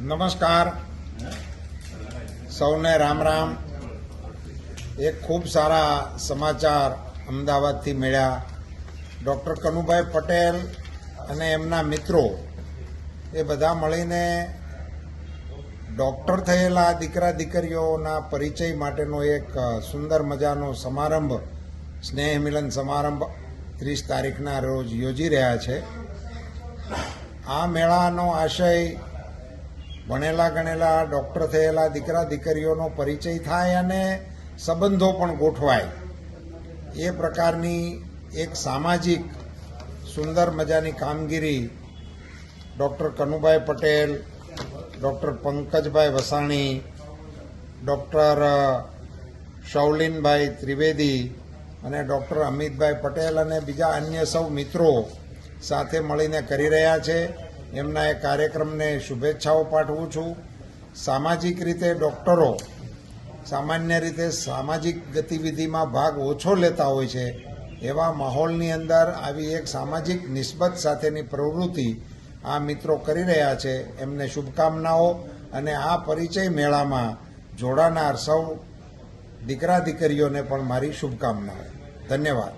નમસ્કાર. સૌને રામ રામ. એક ખૂબ સારા સમાચાર અમદાવાદથી મળ્યા. ડૉક્ટર કનુભાઈ પટેલ અને એમના મિત્રો એ બધા મળીને ડૉક્ટર થયેલા દીકરા દીકરીઓના પરિચય માટેનો એક સુંદર મજાનો સમારંભ, સ્નેહ મિલન સમારંભ ત્રીસ તારીખના રોજ યોજી રહ્યા છે. આ મેળાનો આશય ભણેલા ગણેલા ડૉક્ટર થયેલા, દીકરા, દીકરીઓનો પરિચય થાય અને સંબંધો પણ ગોઠવાય. એ પ્રકારની એક સામાજિક સુંદર મજાની કામગીરી doctor Kanubhai Patel doctor Pankajbhai Vasani doctor Shaulinbhai Trivedi અને ડૉક્ટર અમિતભાઈ પટેલ અને બીજા અન્ય સૌ મિત્રો સાથે મળીને કરી રહ્યા છે. એમના એ કાર્યક્રમને શુભેચ્છાઓ પાઠવું છું. સામાજિક રીતે ડૉક્ટરો સામાન્ય રીતે સામાજિક ગતિવિધિમાં ભાગ ઓછો લેતા હોય છે, એવા માહોલની અંદર આવી એક સામાજિક નિસ્બત સાથેની પ્રવૃત્તિ આ મિત્રો કરી રહ્યા છે. એમને શુભકામનાઓ અને આ પરિચય મેળામાં જોડાનાર સૌ દીકરા દીકરીઓને પણ મારી શુભકામનાઓ. ધન્યવાદ.